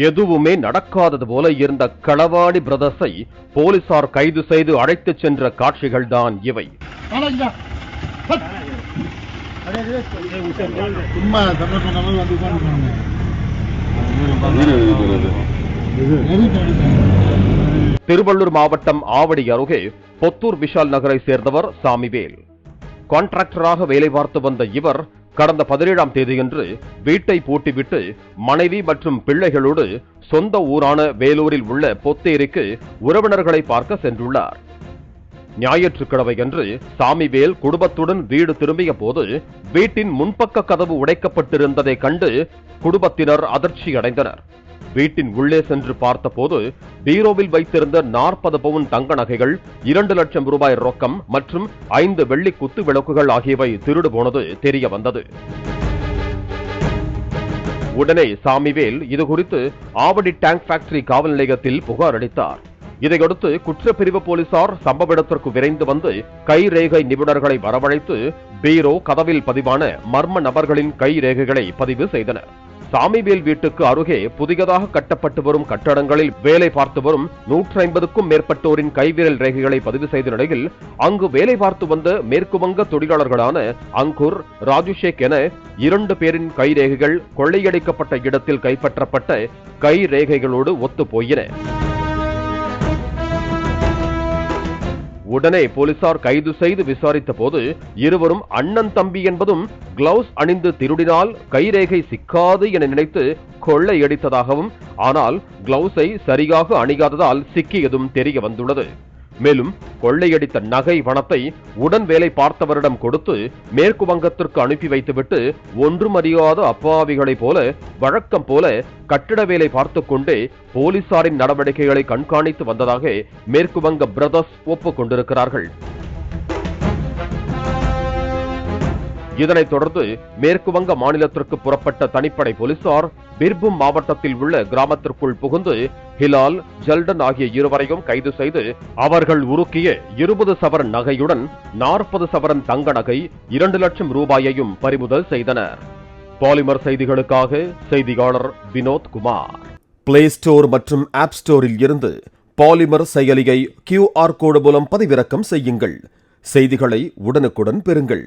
எதுவுமே நடக்காதது போல இருந்த களவாடி பிரதர்ஸை போலீசார் கைது செய்து அழைத்துச் சென்ற இவை. மாதிரி வந்து உட்காந்துருக்காங்க திருவள்ளூர் மாவட்டம் ஆவடி அருகே பொத்தூர் விஷால் நகரை சேர்ந்தவர் சாமிவேல் கான்ட்ராக்டராக வேலை பார்த்து வந்த இவர் கடந்த பதினேழாம் தேதியன்று வீட்டை பூட்டிவிட்டு மனைவி மற்றும் பிள்ளைகளோடு சொந்த ஊரான வேலூரில் உள்ள பொத்தேரிக்கு உறவினர்களை பார்க்க சென்றுள்ளார். ஞாயிற்றுக்கிழமை அன்று சாமிவேல் குடும்பத்துடன் வீடு திரும்பிய போது வீட்டின் முன்பக்க கதவு உடைக்கப்பட்டிருந்ததை கண்டு குடும்பத்தினர் அதிர்ச்சி அடைந்தனர் வீட்டின் உள்ளே சென்று பார்த்தபோது பீரோவில் வைத்திருந்த நாற்பது பவுன் தங்க நகைகள் இரண்டு லட்சம் ரூபாய் ரொக்கம் மற்றும் ஐந்து வெள்ளி குத்து விளக்குகள் ஆகியவை திருடு போனது தெரிய வந்தது. உடனே சாமிவேல் இதுகுறித்து ஆவடி டேங்க் ஃபேக்டரி காவல் நிலையத்தில் புகார் அளித்தார். இதையடுத்து குற்றப்பிரிவு போலீசார் சம்பவ இடத்திற்கு விரைந்து வந்து கை ரேகை நிபுணர்களை வரவழைத்து பீரோ கதவில் பதிவான மர்ம நபர்களின் கை ரேகைகளை பதிவு செய்தனர். சாமிவேல் வீட்டுக்கு அருகே புதியதாக கட்டப்பட்டு வரும் கட்டடங்களில் வேலை பார்த்து வரும் நூற்றி ஐம்பதுக்கும் மேற்பட்டோரின் கைவிரல் ரேகைகளை பதிவு செய்த நிலையில் அங்கு வேலை பார்த்து வந்த மேற்கு வங்க தொழிலாளர்களான அங்குர் ராஜுஷேக் என இரண்டு பேரின் கை ரேகைகள் கொள்ளையடிக்கப்பட்ட இடத்தில் கைப்பற்றப்பட்ட கை ரேகைகளோடு ஒத்து போயின உடனே போலீசார் கைது செய்து விசாரித்த போது இருவரும் அண்ணன் தம்பி என்பதும் கிளவுஸ் அணிந்து திருடினால் கைரேகை சிக்காது என நினைத்து கொள்ளையடித்ததாகவும் ஆனால் கிளவுஸை சரியாக அணியாததால் சிக்கியதும் தெரிய வந்துள்ளது. மேலும் கொள்ளையடித்த நகை பணத்தை உடன் வேலை பார்த்தவரிடம் கொடுத்து மேற்கு வங்கத்திற்கு அனுப்பி வைத்துவிட்டு ஒன்றும் அறியாத அப்பாவிகளைப் போல வழக்கம் போல கட்டிட வேலை பார்த்து கொண்டே போலீசாரின் நடவடிக்கைகளை கண்காணித்து வந்ததாக மேற்கு வங்க பிரதர்ஸ் ஒப்புக்கொண்டிருக்கிறார்கள். இதனைத் தொடர்ந்து மேற்கு வங்க மாநிலத்திற்கு புறப்பட்ட தனிப்படை போலீசார் பிர்பும் மாவட்டத்தில் உள்ள கிராமத்திற்குள் புகுந்து ஹிலால் ஜல்டன் ஆகிய இருவரையும் கைது செய்து அவர்கள் உருக்கிய இருபது சவரன் நகையுடன் நாற்பது சவரன் தங்க நகை இரண்டு லட்சம் ரூபாயையும் பறிமுதல் செய்தனர். பாலிமர் செய்திகளுக்காக செய்தியாளர் வினோத் குமார். பிளே ஸ்டோர் மற்றும் ஆப் ஸ்டோரில் இருந்து பாலிமர் செயலியை கியூஆர் கோடு மூலம் பதிவிறக்கம் செய்யுங்கள். செய்திகளை உடனுக்குடன் பெறுங்கள்.